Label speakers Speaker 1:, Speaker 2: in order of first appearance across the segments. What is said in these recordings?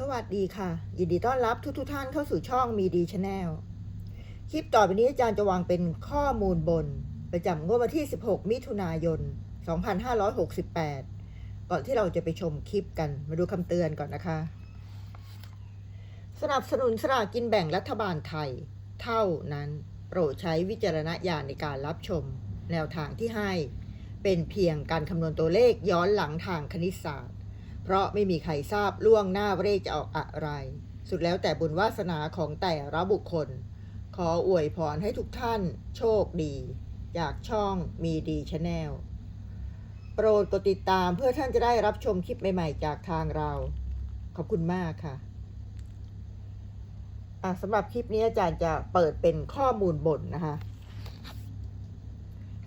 Speaker 1: สวัสดีค่ะ ยินดีต้อนรับทุกทท่านเข้าสู่ช่องมีดีชาแนลคลิปต่อไปนี้อาจารย์จะวางเป็นข้อมูลบน ประจำงวดวันที่ 16 มิถุนายน 2568 ก่อนที่เราจะไปชมคลิปกันมาดูคำเตือนก่อนนะคะ สนับสนุนสลากกินแบ่งรัฐบาลไทย เท่านั้นโปรดใช้วิจารณญาณในการรับชม แนวทางที่ให้ เป็นเพียงการคำนวณตัวเลขย้อนหลังทางคณิตศาสตร์ เพราะไม่มีใครทราบล่วงหน้าเลขจะออกอะไร สุดแล้วแต่บุญวาสนาของแต่ละบุคคล ขออวยพรให้ทุกท่านโชคดี จากช่องมีดีชาแนลโปรดกดติดตามเพื่อท่านจะได้รับชมคลิปใหม่ๆ จากทางเรา ขอบคุณมากค่ะอะสำหรับคลิปนี้อาจารย์จะเปิดเป็นข้อมูลบนนะคะ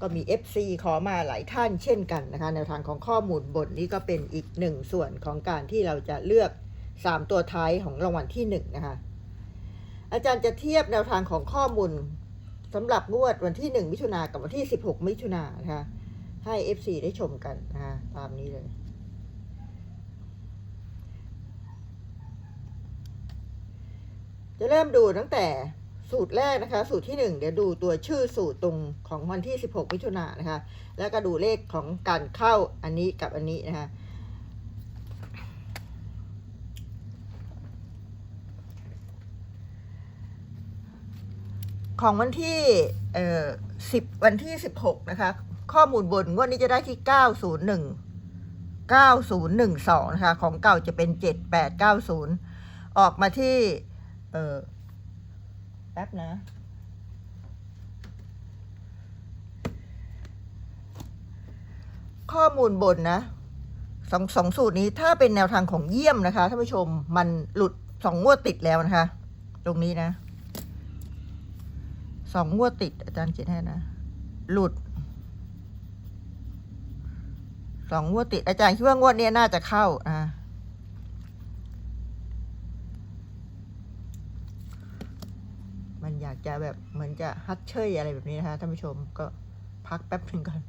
Speaker 1: ก็มี FC ขอมาหลายท่านเช่นกันนะคะแนวทางของข้อมูลบนนี้ก็เป็นอีกหนึ่งส่วนของการที่เราจะเลือก 3 ตัวท้ายของรางวัลที่ 1 นะคะ อาจารย์จะเทียบแนวทางของข้อมูลสำหรับงวดวันที่ 1 มิถุนากับวันที่ 16 มิถุนานะคะให้ FC ได้ชมกันนะคะตามนี้เลยจะเริ่มดูตั้งแต่ สูตรแรกนะคะ สูตรที่ 1 เดี๋ยวดูตัวชื่อสูตรตรงของวันที่ 16มิถุนายนนะคะ แล้วก็ดูเลขของการเข้าอันนี้กับอันนี้นะคะของวันที่เอ่อสิบวันที่สิบหกนะคะ ข้อมูลบนงวดนี้จะได้ที่เก้าศูนย์หนึ่งเก้าศูนย์หนึ่งสองนะคะ ของเก่าจะเป็นเจ็ดแปดเก้าศูนย์ออกมาที่เอ่อ ป๊บนะข้อมูลบนนะสองสองสูตรนี้ถ้าเป็นแนวทางของเยี่ยมนะคะท่านผู้ชมมันหลุดสองงวดติดแล้วนะคะ ตรงนี้นะสองงวดติดอาจารย์เขียนให้นะ หลุดสองงวดติดอาจารย์คิดว่างวดนี้น่าจะเข้าอ่า มันอยากจะแบบเหมือนจะฮัดเชยอะไรแบบนี้นะคะท่านผู้ชมก็พักแป๊บหนึ่งก่อน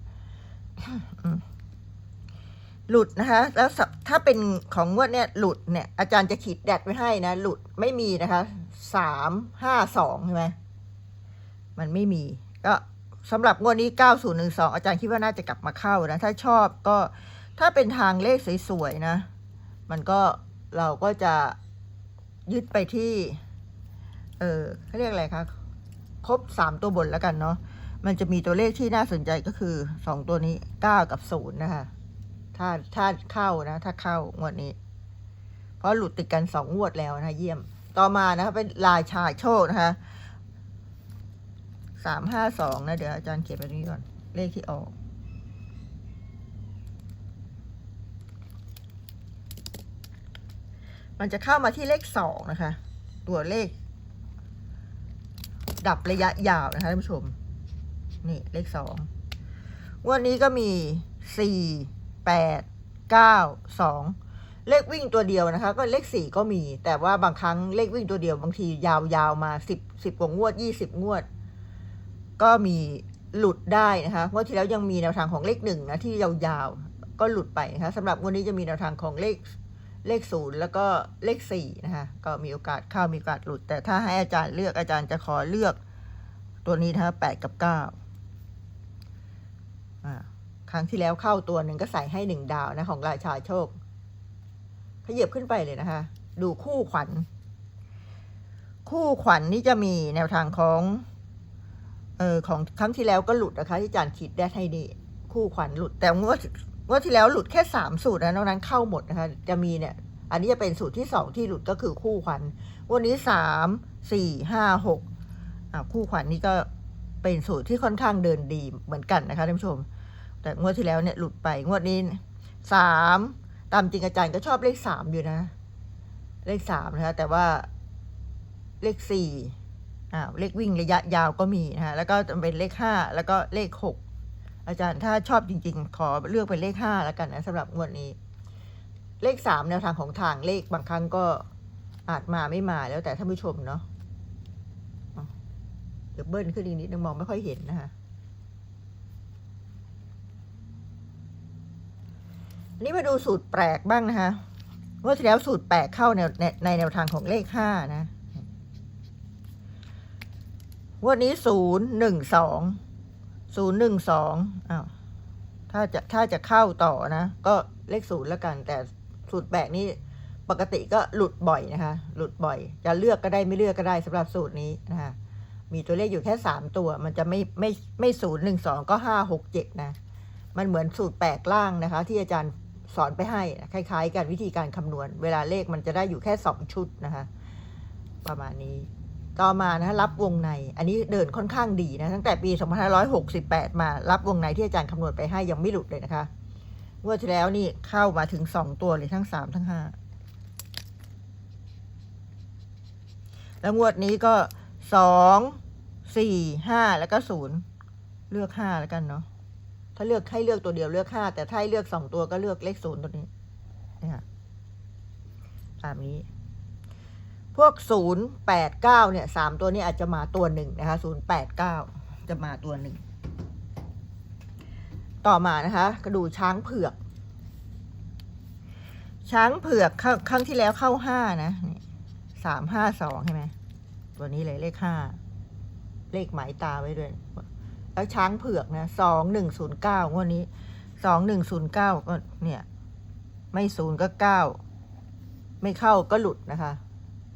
Speaker 1: หลุดนะคะ แล้วถ้าเป็นของงวดเนี้ยหลุดเนี่ย อาจารย์จะขีดแดดไว้ให้นะ หลุดไม่มีนะคะสามห้าสองใช่ไหมมันไม่มี ก็สำหรับงวดนี้9012อาจารย์คิดว่าน่าจะกลับมาเข้านะ ถ้าชอบก็ถ้าเป็นทางเลขสวยๆนะ มันก็เราก็จะยึดไปที่ เออเขาเรียกอะไรคะครบ3ตัวบนแล้วกันเนาะมันจะมีตัวเลขที่น่าสนใจก็คือ2ตัวนี้9กับ0นย์นะคะถ้าถ้าเข้านะ ถ้าเข้างวดนี้ เพราะหลุดติดกัน2งงวดแล้วนะเยี่ยมต่อมานะคะเป็นลายชายโชคนะคะสามห้าสองนะ เดี๋ยวอาจารย์เขียนแบบนี้ก่อน เลขที่ออกมันจะเข้ามาที่เลขสองนะคะ ตัวเลข ดับระยะยาวนะคะท่านผู้ชม นี่เลขสองวันนี้ก็มีสี่แปดเก้าสองเลขวิ่งตัวเดียวนะคะ ก็เลขสี่ก็มี แต่ว่าบางครั้งเลขวิ่งตัวเดียวบางทียาวๆมาสิบสิบกว่างวดยี่สิบงวด ก็มีหลุดได้นะคะงวดที่แล้วยังมีแนวทางของเลขหนึ่งนะที่ยาวๆก็หลุดไปนะคะสำหรับงวดนี้จะมีแนวทางของเลข เลขศูนย์แล้วก็เลขสี่นะคะก็มีโอกาสเข้ามีโอกาสหลุด แต่ถ้าให้อาจารย์เลือกอาจารย์จะขอเลือกตัวนี้นะคะแปดกับเก้าอ่าครั้งที่แล้วเข้าตัวหนึ่งก็ใส่ให้หนึ่งดาวนะของราชาโชคขยับขึ้นไปเลยนะคะ ดูคู่ขวัญ คู่ขวัญนี่จะมีแนวทางของเออของครั้งที่แล้วก็หลุดนะคะ ที่อาจารย์คิดได้ให้ดีคู่ขวัญหลุดแต่งวดงวดที่แล้วหลุดแค่สามสูตรนะนอกนั้นเข้าหมดนะคะ จะมีเนี่ย อันนี้จะเป็นสูตรที่สองที่หลุดก็คือคู่ขวัญวันนี้สามสี่ห้าหกคู่ขวัญนี่ก็เป็นสูตรที่ค่อนข้างเดินดีเหมือนกันนะคะท่านผู้ชม แต่งวดที่แล้วเนี่ยหลุดไปงวดนี้สามตามจริงอาจารย์ก็ชอบเลขสามอยู่นะ เลขสามนะคะแต่ว่าเลขสี่อ่าเลขวิ่งระยะยาวก็มีนะคะแล้วก็จะเป็นเลขห้าแล้วก็เลขหกอาจารย์ถ้าชอบจริง ๆ ขอเลือกเป็นเลขห้าแล้วกันนะสำหรับงวดนี้ เลขสามแนวทางของทางเลขบางครั้งก็อาจมาไม่มาแล้วแต่ท่านผู้ชมเนาะเดี๋ยวเบิ้ลขึ้นอีกนิดนึงมองไม่ค่อยเห็นนะคะอันนี้มาดูสูตรแปลกบ้างนะคะงวดที่แล้วสูตรแปดเข้าแนในในแนวทางของเลขห้านะงวดนี้ศูนย์หนึ่งสองศูนย์หนึ่งสองอ้าวถ้าจะถ้าจะเข้าต่อนะ ก็เลขศูนย์แล้วกัน แต่ สูตรแปดนี่ปกติก็หลุดบ่อยนะคะ หลุดบ่อย จะเลือกก็ได้ไม่เลือกก็ได้สำหรับสูตรนี้นะคะมีตัวเลขอยู่แค่สามตัว มันจะไม่ไม่ไม่ศูนย์หนึ่งสองก็ห้าหกเจ็ดนะ มันเหมือนสูตรแปลกล่างนะคะ ที่อาจารย์สอนไปให้คล้าย ๆกันวิธีการคำนวณ เวลาเลขมันจะได้อยู่แค่สองชุดนะคะ ประมาณนี้ ต่อมานะรับวงใน อันนี้เดินค่อนข้างดีนะ ตั้งแต่ปี 2568 มารับวงในที่อาจารย์คำนวณไปให้ยังไม่หลุดเลยนะคะ งวดที่แล้วนี่เข้ามาถึงสองตัวเลยทั้งสามทั้งห้าแล้วงวดนี้ก็สองสี่ห้าแล้วก็ศูนย์เลือกห้าแล้วกันเนาะถ้าเลือกให้เลือกตัวเดียวเลือกห้าแต่ถ้าให้เลือกสองตัวก็เลือกเลขศูนย์ตัวนี้เนี่ยค่ะตามนี้ พวกศูนย์แปดเก้าเนี่ยสามตัวนี้อาจจะมาตัวหนึ่งนะคะศูนย์แปดเก้าจะมาตัวหนึ่ง ต่อมานะคะ กระดูช้างเผือก ช้างเผือกครั้งที่แล้วเข้าห้านะสามห้าสองใช่ไหมตัวนี้เลยเลขห้าเลขหมายตาไว้ด้วย แล้วช้างเผือกนะสองหนึ่งศูนย์เก้างวดนี้สองหนึ่งศูนย์เก้าก็เนี่ย ไม่ศูนย์ก็เก้าไม่เข้าก็หลุดนะคะ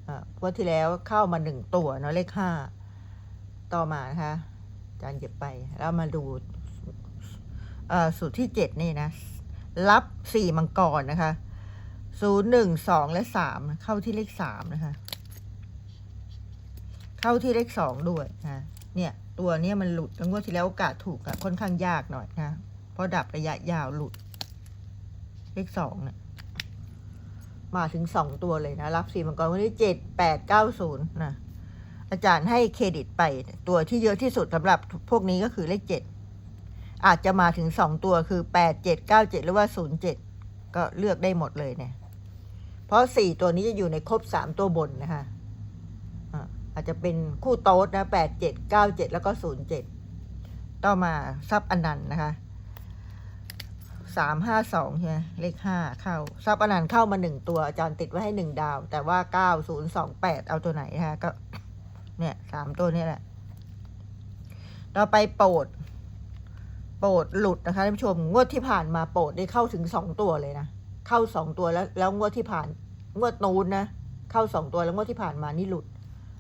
Speaker 1: อ่างวันที่แล้วเข้ามาหนึ่งตัวเนาะเลขห้าต่อมานะคะอาจารย์เก็บไป แล้วมาดู สูตรที่เจ็ดนี่นะ รับสี่มังกรนะคะศูนย์หนึ่งสองและสามเข้าที่เลขสามนะคะ เข้าที่เลขสองด้วยนะเนี่ย ตัวเนี้ยมันหลุดแล้วงวดที่แล้วโอกาสถูกอะค่อนข้างยากหน่อยนะเพราะดับระยะยาวหลุด เลขสองเนี่ยมาถึงสองตัวเลยนะ รับสี่มังกรวันที่เจ็ดแปดเก้าศูนย์นะอาจารย์ให้เครดิตไป ตัวที่เยอะที่สุดสำหรับพวกนี้ก็คือเลขเจ็ด อาจจะมาถึงสองตัวคือแปดเจ็ดเก้าเจ็ดหรือว่าศูนย์เจ็ดก็เลือกได้หมดเลยเนี่ย เพราะสี่ตัวนี้จะอยู่ในครบสามตัวบนนะคะอาจจะเป็นคู่โต๊ดนะแปดเจ็ดเก้าเจ็ดแล้วก็ศูนย์เจ็ดต่อมาซับอนันต์นะคะสามห้าสองใช่ไหมเลขห้าเข้าซับอนันต์เข้ามาหนึ่งตัว อาจารย์ติดไว้ให้หนึ่งดาว แต่ว่าเก้าศูนย์สองแปดเอาตัวไหนนะคะก็ เนี่ยสามตัวนี่แหละ ต่อไปโปรด โปรดหลุดนะคะท่านผู้ชม งวดที่ผ่านมาโปรดได้เข้าถึงสองตัวเลยนะ เข้าสองตัวแล้วแล้วงวดที่ผ่าน งวดนูนนะ เข้าสองตัวแล้วงวดที่ผ่านมานี่หลุด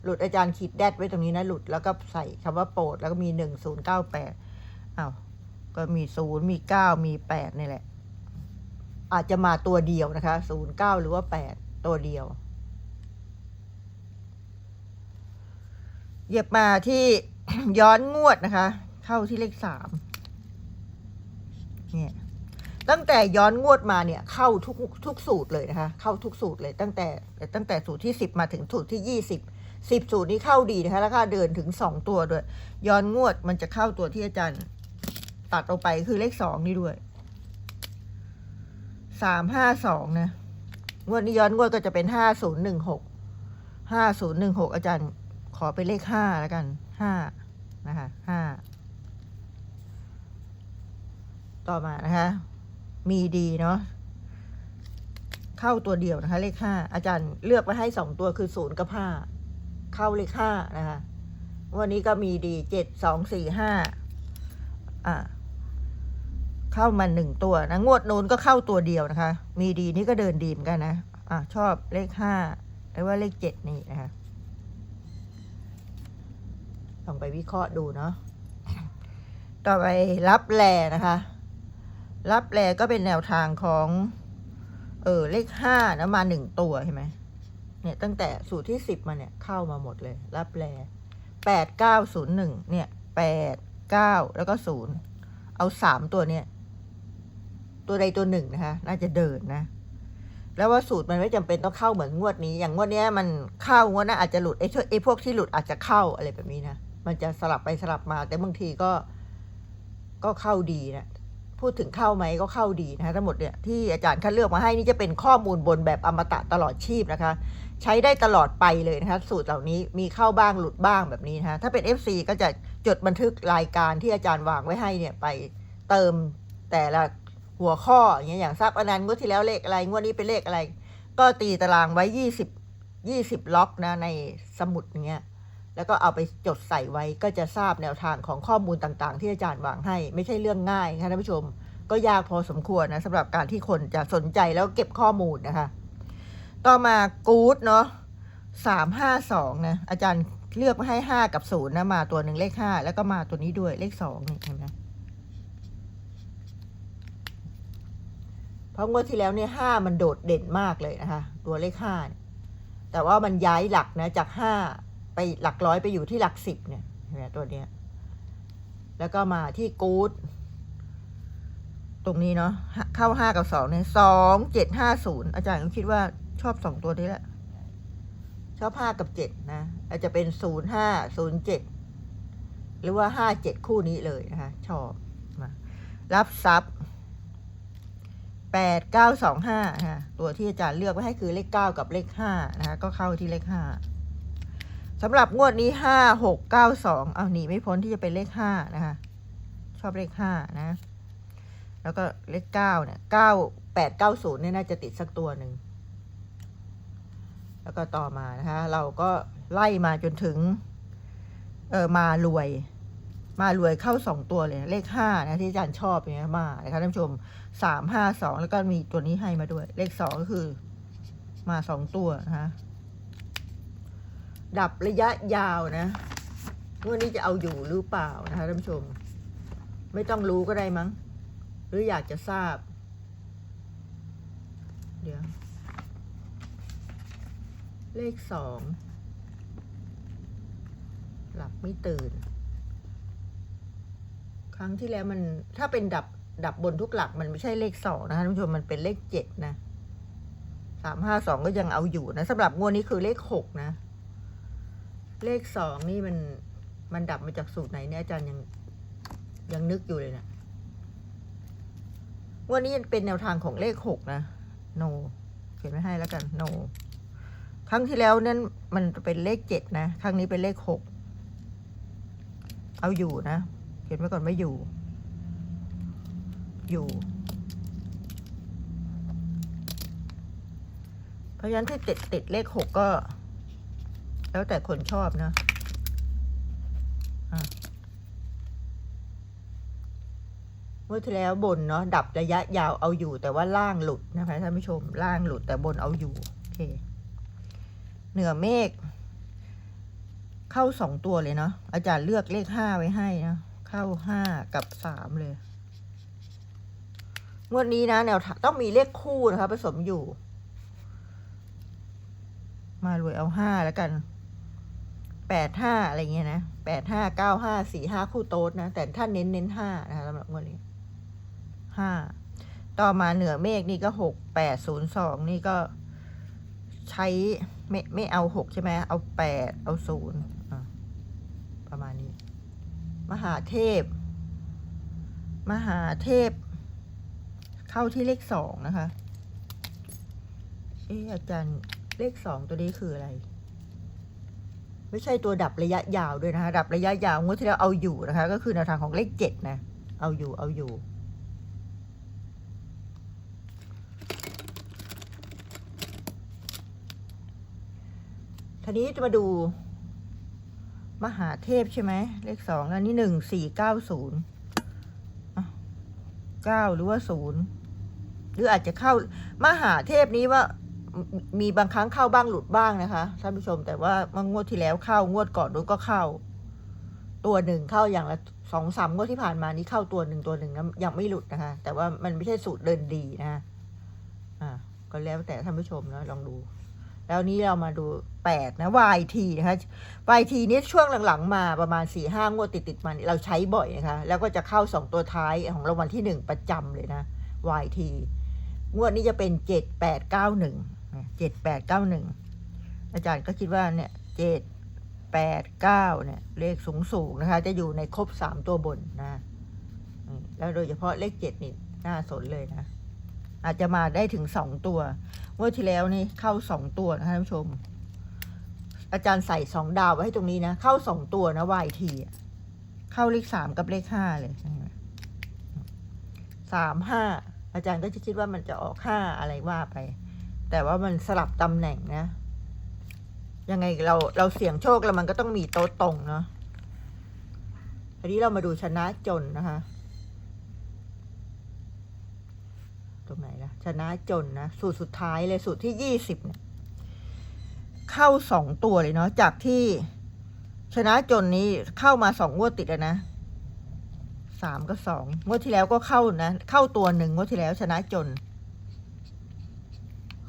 Speaker 1: หลุดอาจารย์ขีดแดดไว้ตรงนี้นะ หลุดแล้วก็ใส่คำว่าโปรดแล้วก็มีหนึ่งศูนย์เก้าแปดอ้าวก็มีศูนย์มีเก้ามีแปดนี่แหละ อาจจะมาตัวเดียวนะคะศูนย์เก้าหรือว่าแปดตัวเดียวเหยียบมาที่ย้อนงวดนะคะ เข้าที่เลขสาม เนี่ยตั้งแต่ย้อนงวดมาเนี่ยเข้าทุกทุกสูตรเลยนะคะ เข้าทุกสูตรเลย ตั้งแต่ตั้งแต่สูตรที่สิบมาถึงสูตรที่ยี่สิบสิบสูตรนี้เข้าดีนะคะแล้วก็เดินถึงสองตัวด้วย ย้อนงวดมันจะเข้าตัวที่อาจารย์ ตัดออกไปคือเลขสองนี่ด้วยสามห้าสองนะ งวดนี้ย้อนงวดก็จะเป็นห้าศูนย์หนึ่งหกห้าศูนย์หนึ่งหกอาจารย์ขอเป็นเลขห้าแล้วกันห้านะคะห้า ต่อมานะคะ มีดีเนาะเข้าตัวเดียวนะคะ เลขห้าอาจารย์เลือกมาให้สองตัวคือศูนย์กับห้าเข้าเลขห้านะคะ วันนี้ก็มีดีเจ็ดสองสี่ห้าอ่าเข้ามาหนึ่งตัวนะงวดโน้นก็เข้าตัวเดียวนะคะ มีดีนี่ก็เดินดีมกันนะอะชอบเลขห้าหรือว่าเลขเจ็ดนี่นะคะลองไปวิเคราะห์ดูเนาะต่อไปรับแลนะคะ รับแลก็เป็นแนวทางของ เออเลขห้านะมาหนึ่งตัวใช่ไหมเนี่ยตั้งแต่สูตรที่สิบมาเนี่ยเข้ามาหมดเลย รับแลแปดเก้าศูนย์หนึ่งเนี่ยแปดเก้าแล้วก็ศูนย์เอาสามตัวเนี่ย ตัวใดตัวหนึ่งนะคะ น่าจะเดินนะ แล้วว่าสูตรมันไม่จำเป็นต้องเข้าเหมือนงวดนี้ อย่างงวดเนี้ยมันเข้างวดหน้าอาจจะหลุดไอ้ไอ้พวกที่หลุดอาจจะเข้าอะไรแบบนี้นะมันจะสลับไปสลับมา แต่บางทีก็ก็เข้าดีนะ พูดถึงเข้าไหมก็เข้าดีนะคะทั้งหมดเนี่ยที่อาจารย์คัดเลือกมาให้นี่จะเป็นข้อมูลบนแบบอมตะตลอดชีพนะคะ ใช้ได้ตลอดไปเลยนะคะ สูตรเหล่านี้มีเข้าบ้างหลุดบ้างแบบนี้นะคะถ้าเป็น FC ก็จะจดบันทึกรายการที่อาจารย์วางไว้ให้เนี่ยไปเติมแต่ละหัวข้ออย่างเงี้ยอย่างทราบอนันต์งวดที่แล้วเลขอะไรงวดนี้เป็นเลขอะไร ก็ตีตารางไว้ยี่สิบยี่สิบล็อกนะในสมุดเนี้ย แล้วก็เอาไปจดใส่ไว้ก็จะทราบแนวทางของข้อมูลต่างๆ ที่อาจารย์วางให้ ไม่ใช่เรื่องง่ายนะคะท่านผู้ชม ก็ยากพอสมควรนะสำหรับการที่คนจะสนใจแล้วเก็บข้อมูลนะคะ ต่อมากู๊ดเนาะสามห้าสองนะอาจารย์เลือกมาให้ห้ากับศูนย์นะมาตัวหนึ่งเลขห้าแล้วก็มาตัวนี้ด้วยเลขสองนี่เห็นไหมเพราะงวดที่แล้วเนี่ยห้ามันโดดเด่นมากเลยนะคะ ตัวเลขห้าแต่ว่ามันย้ายหลักนะจากห้า ไปหลักร้อยไปอยู่ที่หลักสิบเนี่ยเห็นไหมตัวเนี้ย แล้วก็มาที่กู๊ดตรงนี้เนาะเข้าห้ากับสองเนี่ยสองเจ็ดห้าศูนย์อาจารย์ก็คิดว่าชอบสองตัวนี้แหละ ชอบห้ากับเจ็ดนะอาจจะเป็นศูนย์ห้าศูนย์เจ็ดหรือว่าห้าเจ็ดคู่นี้เลยนะคะ ชอบมารับทรัพย์แปดเก้าสองห้านะคะตัวที่อาจารย์เลือกไว้ให้คือเลขเก้ากับเลขห้านะคะ ก็เข้าที่เลขห้า สำหรับงวดนี้ห้าหกเก้าสองเอาหนีไม่พ้นที่จะเป็นเลขห้านะคะ ชอบเลขห้านะ แล้วก็เลขเก้าเนี่ยเก้าแปดเก้าศูนย์เนี่ยน่าจะติดสักตัวหนึ่ง แล้วก็ต่อมานะคะ เราก็ไล่มาจนถึง เออมารวย มารวยเข้าสองตัวเลย เลขห้านะที่อาจารย์ชอบเนี่ยมานะคะท่านผู้ชมสามห้าสองแล้วก็มีตัวนี้ให้มาด้วย เลขสองก็คือ มาสองตัวนะคะ ดับระยะยาวนะงวดนี้จะเอาอยู่หรือเปล่านะคะท่านผู้ชม ไม่ต้องรู้ก็ได้มั้ง หรืออยากจะทราบ เดี๋ยว เลขสองหลับไม่ตื่น ครั้งที่แล้วมันถ้าเป็นดับดับบนทุกหลักมันไม่ใช่เลขสองนะคะท่านผู้ชมมันเป็นเลขเจ็ดนะสามห้าสองก็ยังเอาอยู่นะสำหรับงวดนี้คือเลขหกนะ เลขสองนี่มันมันดับมาจากสูตรไหนเนี่ยอาจารย์ยังยังนึกอยู่เลยนะวันนี้เป็นแนวทางของเลขหกนะ no เขียนไม่ให้แล้วกัน no ครั้งที่แล้วนั่นมันเป็นเลขเจ็ดนะครั้งนี้เป็นเลขหกเอาอยู่นะ เขียนไว้ก่อนไม่อยู่ อยู่ เพราะฉะนั้นที่ติดติดเลขหกก็ แล้วแต่คนชอบนะอะเมื่อที่แล้วบนเนาะดับระยะยาวเอาอยู่ แต่ว่าล่างหลุดนะคะท่านผู้ชมล่างหลุดแต่บนเอาอยู่โอเค เหนือเมฆเข้าสองตัวเลยเนาะอาจารย์เลือกเลขห้าไว้ให้นะเข้าห้ากับสามเลยงวดนี้นะแนวต้องมีเลขคู่นะคะผสมอยู่ มารวยเอาห้าแล้วกัน แปดห้าอะไรเงี้ยนะแปดห้าเก้าห้าสี่ห้าคู่โต๊ดนะ แต่ถ้าเน้นเน้นห้านะคะสำหรับงวดนี้ห้าต่อมาเหนือเมฆนี่ก็หกแปดศูนย์สองนี่ก็ใช้ไม่ไม่เอาหกใช่ไหมเอาแปดเอาศูนย์ประมาณนี้ มหาเทพ มหาเทพ เข้าที่เลขสองนะคะเอออาจารย์เลขสองตัวนี้คืออะไร ไม่ใช่ตัวดับระยะยาวด้วยนะคะ ดับระยะยาวงวดที่แล้วเอาอยู่นะคะ ก็คือแนวทางของเลขเจ็ดนะ เอาอยู่เอาอยู่ทีนี้จะมาดู มหาเทพใช่ไหมเลขสองอันนี้หนึ่งสี่เก้าศูนย์เก้าหรือว่าศูนย์หรืออาจจะเข้า มหาเทพนี้ว่า มีบางครั้งเข้าบ้างหลุดบ้างนะคะท่านผู้ชมแต่ว่าเมื่องวดที่แล้วเข้างวดก่อนนู้นก็เข้า ตัวหนึ่งเข้าอย่างละสองสามงวดที่ผ่านมานี้เข้าตัวหนึ่งตัวหนึ่งยังไม่หลุดนะคะ แต่ว่ามันไม่ใช่สูตรเดินดีนะคะอ่าก็แล้วแต่ท่านผู้ชมนะลองดู แล้วนี้เรามาดูแปดนะ YT นะคะ YT นี้ช่วงหลังๆ มาประมาณสี่ห้างวดติดๆมาเราใช้บ่อยนะคะ แล้วก็จะเข้าสองตัวท้ายของรางวัลที่หนึ่งประจำเลยนะ YT งวดนี้จะเป็นเจ็ดแปดเก้าหนึ่ง เจ็ดแปดเก้าหนึ่งอาจารย์ก็คิดว่าเนี่ยเจ็ดแปดเก้าเนี่ยเลขสูงสูงนะคะ จะอยู่ในครบสามตัวบนนะแล้วโดยเฉพาะเลขเจ็ดนี่น่าสนเลยนะ อาจจะมาได้ถึงสองตัวงวดที่แล้วนี่เข้าสองตัวนะคะท่านผู้ชม อาจารย์ใส่สองดาวไว้ให้ตรงนี้นะ เข้าสองตัวนะ YT อะเข้าเลขสามกับเลขห้าเลยสามห้าอาจารย์ก็จะคิดว่ามันจะออกห้าอะไรว่าไป แต่ว่ามันสลับตำแหน่งนะ ยังไงเราเราเสี่ยงโชคแล้วมันก็ต้องมีโต๊ะตรงเนาะอันนี้เรามาดูชนะจนนะคะ ตรงไหนล่ะ ชนะจนนะ สูตรสุดท้ายเลยสูตรที่ยี่สิบเนี่ยเข้าสองตัวเลยเนาะจากที่ชนะจนนี้เข้ามาสองงวดติดแล้วนะสามก็สองงวดที่แล้วก็เข้านะ เข้าตัวหนึ่งงวดที่แล้วชนะจน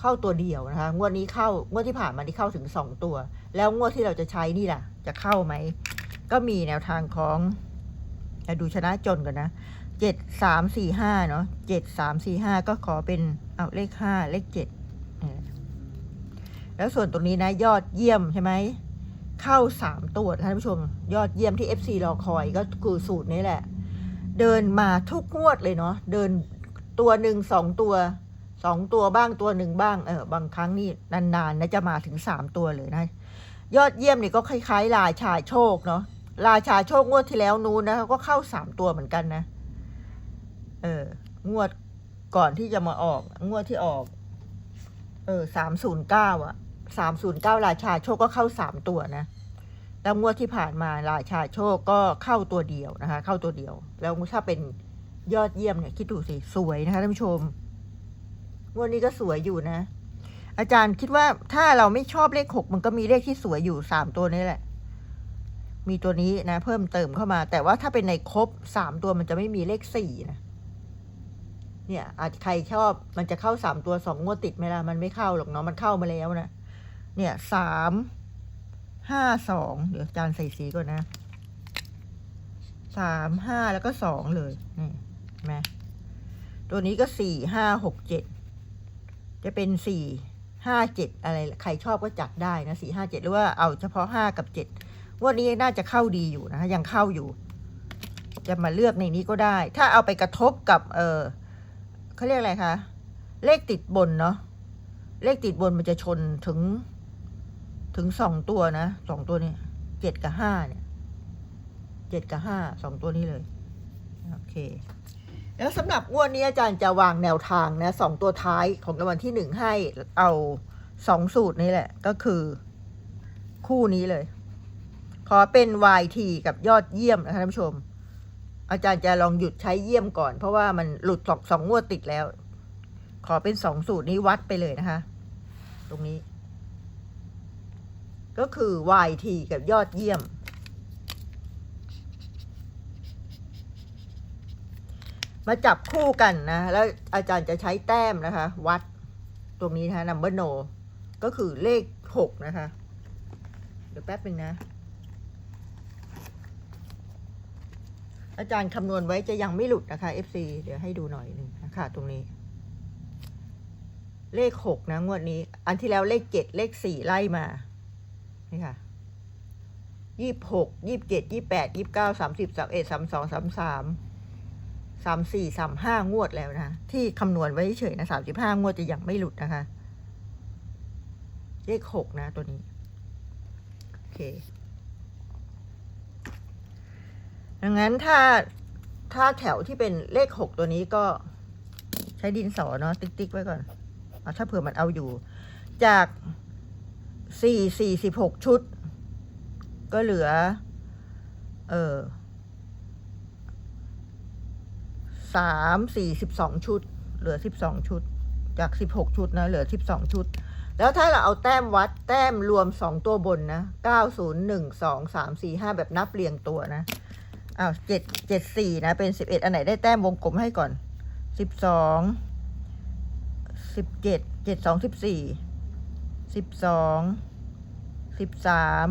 Speaker 1: เข้าตัวเดียวนะคะ งวดนี้เข้างวดที่ผ่านมาที่เข้าถึงสองตัว แล้วงวดที่เราจะใช้นี่ล่ะ จะเข้าไหม ก็มีแนวทางของจะดูชนะจนกันนะเจ็ดสามสี่ห้าเนาะเจ็ดสามสี่ห้าก็ขอเป็นเอาเลขห้าเลขเจ็ดแล้วส่วนตรงนี้นะ ยอดเยี่ยมใช่ไหมเข้าสามตัวท่านผู้ชม ยอดเยี่ยมที่ FC รอคอยก็คือสูตรนี้แหละ เดินมาทุกงวดเลยเนาะเดินตัวหนึ่งสองตัว สองตัวบ้างตัวหนึ่งบ้างเออบางครั้งนี่นานๆนะจะมาถึงสามตัวเลยนะ ยอดเยี่ยมนี่ก็คล้ายๆราชาโชคเนาะราชาโชคงวดที่แล้วนู้นนะก็เข้าสามตัวเหมือนกันนะ เอองวดก่อนที่จะมาออก งวดที่ออก เออสามศูนย์เก้าอะสามศูนย์เก้าราชาโชคก็เข้าสามตัวนะแล้วงวดที่ผ่านมาราชาโชคก็เข้าตัวเดียวนะคะ เข้าตัวเดียว แล้วถ้าเป็นยอดเยี่ยมเนี่ยคิดดูสิสวยนะคะท่านผู้ชม งวดนี้ก็สวยอยู่นะ อาจารย์คิดว่าถ้าเราไม่ชอบเลขหกมันก็มีเลขที่สวยอยู่สามตัวนี้แหละ มีตัวนี้นะ เพิ่มเติมเข้ามา แต่ว่าถ้าเป็นในครบสามตัวมันจะไม่มีเลขสี่นะเนี่ย อาจใครชอบมันจะเข้าสามตัวสองงวดติดไหมล่ะมันไม่เข้าหรอกเนาะมันเข้ามาแล้วนะเนี่ยสามห้าสองเดี๋ยวอาจารย์ใส่สีก่อนนะสามห้าแล้วก็สองเลยนี่ไหมตัวนี้ก็สี่ห้าหกเจ็ด จะเป็นสี่ห้าเจ็ดอะไร ใครชอบก็จัดได้นะสี่ห้าเจ็ดหรือว่าเอาเฉพาะห้ากับเจ็ดวันนี้น่าจะเข้าดีอยู่นะคะยังเข้าอยู่ จะมาเลือกในนี้ก็ได้ ถ้าเอาไปกระทบกับ เออเขาเรียกอะไรคะเลขติดบนเนาะเลขติดบนมันจะชนถึง ถึงสองตัวนะสองตัวนี้เจ็ดกับห้าเนี่ยเจ็ดกับห้าสองตัวนี้เลย โอเค แล้วสำหรับงวดนี้อาจารย์จะวางแนวทางนะสองตัวท้ายของรางวัลที่หนึ่งให้เอาสองสูตรนี้แหละ ก็คือคู่นี้เลย ขอเป็น YT กับยอดเยี่ยมนะคะท่านผู้ชม อาจารย์จะลองหยุดใช้เยี่ยมก่อน เพราะว่ามันหลุดสองสองงวดติดแล้ว ขอเป็นสองสูตรนี้วัดไปเลยนะคะ ตรงนี้ ก็คือ YT กับยอดเยี่ยม มาจับคู่กันนะ แล้วอาจารย์จะใช้แต้มนะคะ วัดตรงนี้นะคะ number no ก็คือเลขหกนะคะ เดี๋ยวแป๊บหนึ่งนะ อาจารย์คำนวณไว้จะยังไม่หลุดนะคะ FC เดี๋ยวให้ดูหน่อยหนึ่งนะคะตรงนี้ เลขหกนะ งวดนี้ อันที่แล้วเลขเจ็ดเลขสี่ไล่มา นี่ค่ะยี่สิบหกยี่สิบเจ็ดยี่แปดยี่บเก้าสามสิบสามเอ็ดสามสองสามสาม สามสี่สามห้างวดแล้วนะ ที่คำนวณไว้เฉยนะสามสิบห้างวดจะยังไม่หลุดนะคะ เลขหกนะตัวนี้ โอเค ดังนั้นถ้าถ้าแถวที่เป็นเลขหกตัวนี้ก็ใช้ดินสอเนาะติ๊กติ๊กไว้ก่อนอถ้าเผื่อมันเอาอยู่ จากสี่สี่สิบหกชุด ก็เหลือ เออ สามสี่สิบสองชุด เหลือสิบสองชุด จากสิบหกชุดนะ เหลือสิบสองชุด แล้วถ้าเราเอาแต้มวัดแต้มรวมสองตัวบนนะเก้าศูนย์หนึ่งสองสามสี่ห้าแบบนับเรียงตัวนะอ้าวเจ็ดเจ็ดสี่นะ เป็นสิบเอ็ดอันไหนได้แต้มวงกลมให้ก่อนสิบสองสิบเจ็ดเจ็ดสองสิบสี่สิบสองสิบสาม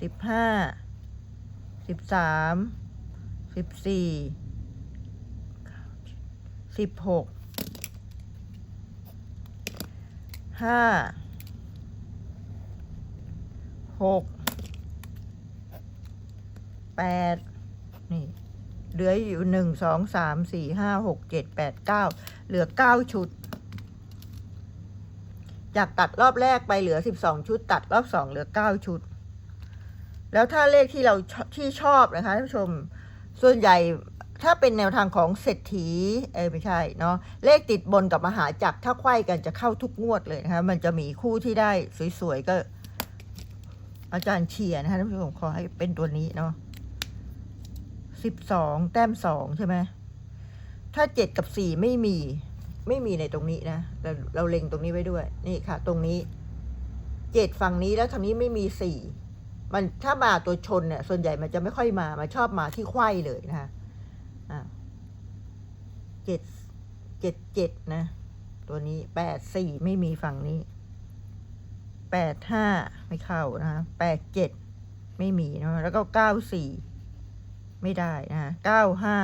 Speaker 1: สิบห้าสิบสามสิบสี่ สิบหกห้าหกแปดนี่ เหลืออยู่หนึ่งสองสามสี่ห้าหกเจ็ดแปดเก้าเหลือเก้าชุด จากตัดรอบแรกไปเหลือสิบสองชุด ตัดรอบสองเหลือเก้าชุด แล้วถ้าเลขที่เราที่ชอบนะคะท่านผู้ชม ส่วนใหญ่ ถ้าเป็นแนวทางของเศรษฐีเอ้ไม่ใช่เนาะเลขติดบนกับมหาจักรถ้าไขว้กันจะเข้าทุกงวดเลยนะคะมันจะมีคู่ที่ได้สวยๆก็ อาจารย์เชียร์นะคะท่านผู้ชมขอให้เป็นตัวนี้เนาะสิบสองแต้มสองใช่ไหมถ้าเจ็ดกับสี่ไม่มี ไม่มีในตรงนี้นะเราเราเล็งตรงนี้ไว้ด้วย นี่ค่ะ ตรงนี้เจ็ดฝั่งนี้แล้วทางนี้ไม่มีสี่มันถ้ามาตัวชนเนี่ยส่วนใหญ่มันจะไม่ค่อยมา มันชอบมาที่ไขว้เลยนะคะ เจ็ดเจ็ดเจ็ดนะ ตัวนี้แปดสี่ไม่มีฝั่งนี้แปดห้าไม่เข้านะคะแปดเจ็ดไม่มีนะแล้วก็เก้าสี่ไม่ได้นะคะเก้าห้า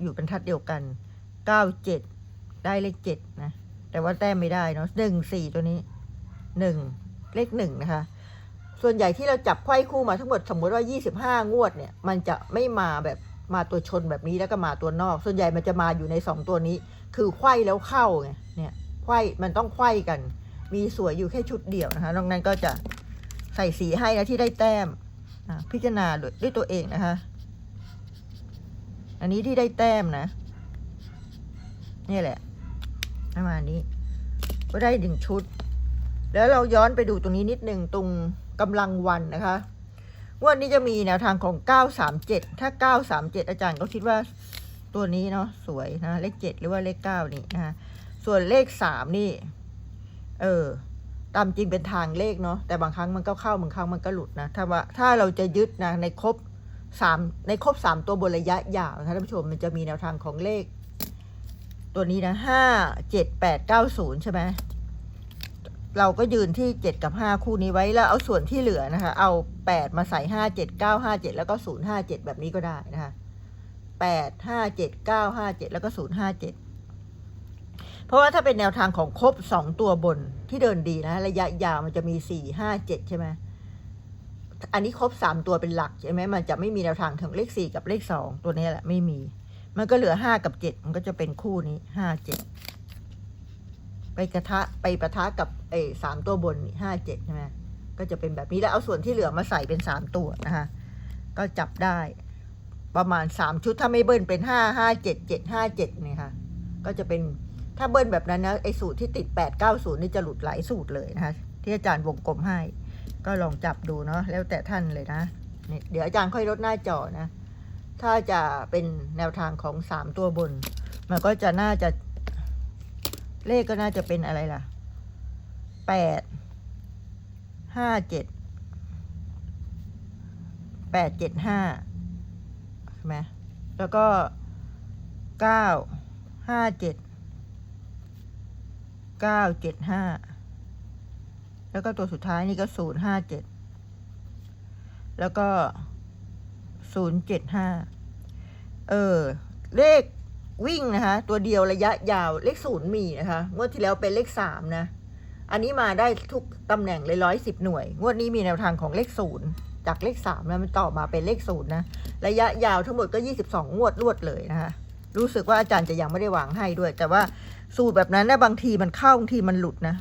Speaker 1: อยู่เป็นทัดเดียวกันเก้าเจ็ดได้เลขเจ็ดนะ แต่ว่าแต้มไม่ได้เนาะหนึ่งสี่ตัวนี้หนึ่งเลขหนึ่งนะคะ ส่วนใหญ่ที่เราจับไขว้คู่มาทั้งหมดสมมติว่า25งวดเนี่ย มันจะไม่มาแบบ มาตัวชนแบบนี้แล้วก็มาตัวนอก ส่วนใหญ่มันจะมาอยู่ใน2ตัวนี้ คือไขว้แล้วเข้าไงเนี่ยไขว้มันต้องไขว้กัน มีสวยอยู่แค่ชุดเดียวนะคะนอกนั้นก็จะใส่สีให้นะที่ได้แต้มพิจารณาด้วยตัวเองนะคะ อันนี้ที่ได้แต้มนะ นี่แหละประมาณนี้ ก็ได้หนึ่งชุด แล้วเราย้อนไปดูตรงนี้นิดหนึ่งตรงกำลังวันนะคะ งวันนี้จะมีแนวทางของ 937 ถ้า 937 อาจารย์ก็คิดว่าตัวนี้เนาะสวยนะ เลข 7 หรือว่าเลข 9 นี่นะส่วนเลข 3 นี่ เออ ตามจริงเป็นทางเลขเนาะแต่บางครั้งมันก็เข้าบางครั้งมันก็หลุดนะ ถ้าว่าถ้าเราจะยึดนะในครบสามในครบสามตัวบนระยะยาวนะคะท่านผู้ชมมันจะมีแนวทางของเลข ตัวนี้นะห้าเจ็ดแปดเก้าศูนย์ใช่ไหม เราก็ยืนที่เจ็ดกับห้าคู่นี้ไว้แล้วเอาส่วนที่เหลือนะคะ เอาแปดมาใส่ห้าเจ็ดเก้าห้าเจ็ดแล้วก็ศูนย์ห้าเจ็ดแบบนี้ก็ได้นะคะแปดห้าเจ็ดเก้าห้าเจ็ดแล้วก็ศูนย์ห้าเจ็ดเพราะว่าถ้าเป็นแนวทางของครบสองตัวบนที่เดินดีนะ ระยะยาวมันจะมีสี่ห้าเจ็ดใช่ไหมอันนี้ครบสามตัวเป็นหลักใช่ไหมมันจะไม่มีแนวทางถึงเลขสี่กับเลขสองตัวนี้แหละไม่มี มันก็เหลือห้ากับเจ็ดมันก็จะเป็นคู่นี้ห้าเจ็ด ไปกระทะไปประทะกับไอ้สามตัวบนห้าเจ็ดใช่ไหมก็จะเป็นแบบนี้แล้วเอาส่วนที่เหลือมาใส่เป็นสามตัวนะคะก็จับได้ประมาณสามชุดถ้าไม่เบิ้ลเป็นห้าห้าเจ็ดเจ็ดห้าเจ็ดนี่ค่ะก็จะเป็นถ้าเบิ้ลแบบนั้นนะไอ้สูตรที่ติดแปดเก้าศูนย์นี่จะหลุดหลายสูตรเลยนะคะที่อาจารย์วงกลมให้ ก็ลองจับดูเนาะแล้วแต่ท่านเลยนะนี่เดี๋ยวอาจารย์ค่อยลดหน้าจอนะ ถ้าจะเป็นแนวทางของสามตัวบน มันก็จะน่าจะ เลขก็น่าจะเป็นอะไรล่ะแปดห้าเจ็ดแปดเจ็ดห้าใช่ไหมแล้วก็เก้าห้าเจ็ดเก้าเจ็ดห้าแล้วก็ตัวสุดท้ายนี่ก็ศูนย์ห้าเจ็ดแล้วก็ศูนย์เจ็ดห้าเออ เลข วิ่งนะคะ ตัวเดียวระยะยาวเลขศูนย์มีนะคะ งวดที่แล้วเป็นเลขสามนะ อันนี้มาได้ทุกตำแหน่งเลยร้อยสิบหน่วย งวดนี้มีแนวทางของเลขศูนย์จากเลขสามนะมันต่อมาเป็นเลขศูนย์นะ ระยะยาวทั้งหมดก็ยี่สิบสองงวดรวดเลยนะคะรู้สึกว่าอาจารย์จะยังไม่ได้วางให้ด้วย แต่ว่าสูตรแบบนั้นนะบางทีมันเข้าบางทีมันหลุดนะ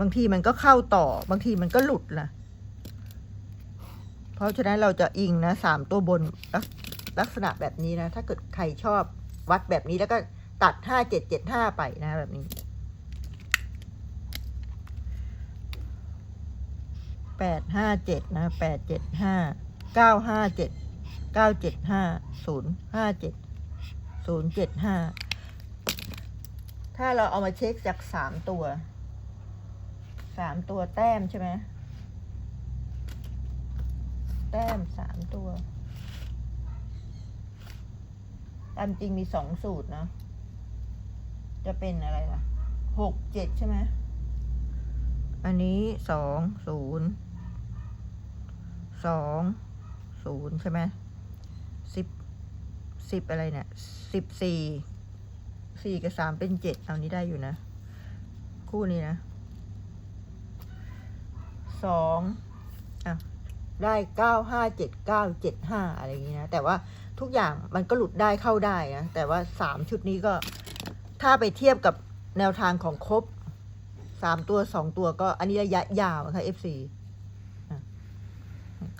Speaker 1: บางทีมันก็เข้าต่อ บางทีมันก็หลุดนะเพราะฉะนั้นเราจะอิงนะสามตัวบนลักลักษณะแบบนี้นะ ถ้าเกิดใครชอบ วัดแบบนี้แล้วก็ตัดห้าเจ็ดเจ็ดห้าไปนะแบบนี้แปดห้าเจ็ดนะแปดเจ็ดห้าเก้าห้าเจ็ดเก้าเจ็ดห้าศูนย์ห้าเจ็ดศูนย์เจ็ดห้าถ้าเราเอามาเช็คจากสามตัวสามตัวแต้มใช่ไหมแต้มสามตัว ตามจริงมีสองสูตรเนาะจะเป็นอะไรล่ะหกเจ็ดใช่ไหมอันนี้สองศูนย์สองศูนย์ใช่ไหมสิบสิบอะไรเนี่ยสิบสี่สี่กับสามเป็นเจ็ดเอานี้ได้อยู่นะ คู่นี้นะสอง ได้เก้าห้าเจ็ดเก้าเจ็ดห้าอะไรอย่างนี้นะ แต่ว่าทุกอย่างมันก็หลุดได้เข้าได้นะ แต่ว่าสามชุดนี้ก็ ถ้าไปเทียบกับแนวทางของครบสามตัวสองตัวก็อันนี้ระยะยาวนะคะ FC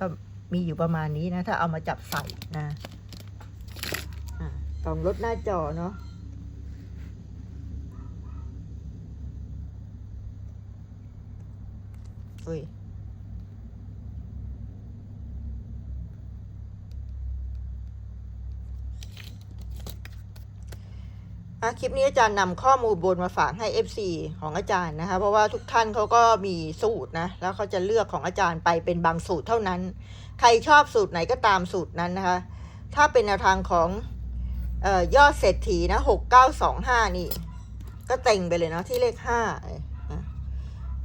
Speaker 1: ก็มีอยู่ประมาณนี้นะ ถ้าเอามาจับใส่นะอ่องลดหน้าจอเนาะอุ้ย คลิปนี้อาจารย์นำข้อมูลบนมาฝากให้ FC ของอาจารย์นะคะ เพราะว่าทุกท่านเขาก็มีสูตรนะ แล้วเขาจะเลือกของอาจารย์ไปเป็นบางสูตรเท่านั้น ใครชอบสูตรไหนก็ตามสูตรนั้นนะคะ ถ้าเป็นแนวทางของออยอดเศรษฐีนะหกเก้าสองห้านี่ ก็เต็งไปเลยเนาะที่เลขห้า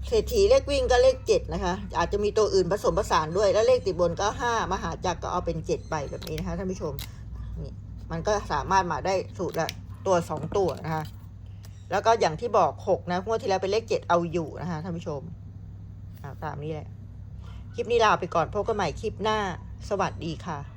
Speaker 1: เศรษฐีเลขวิ่งก็เลขเจ็ดนะคะ อาจจะมีตัวอื่นผสมผสานด้วย แล้วเลขติดบนก็ห้ามหาจักรก็เอาเป็นเจ็ดไปแบบนี้นะคะท่านผู้ชมนี่มันก็สามารถมาได้สูตรละ ตัวสองตัวนะคะ แล้วก็อย่างที่บอกหกนะงวดที่แล้วเป็นเลขเจ็ดเอาอยู่นะคะท่านผู้ชมตามนี้แหละ คลิปนี้ลาไปก่อนพบกันใหม่คลิปหน้า สวัสดีค่ะ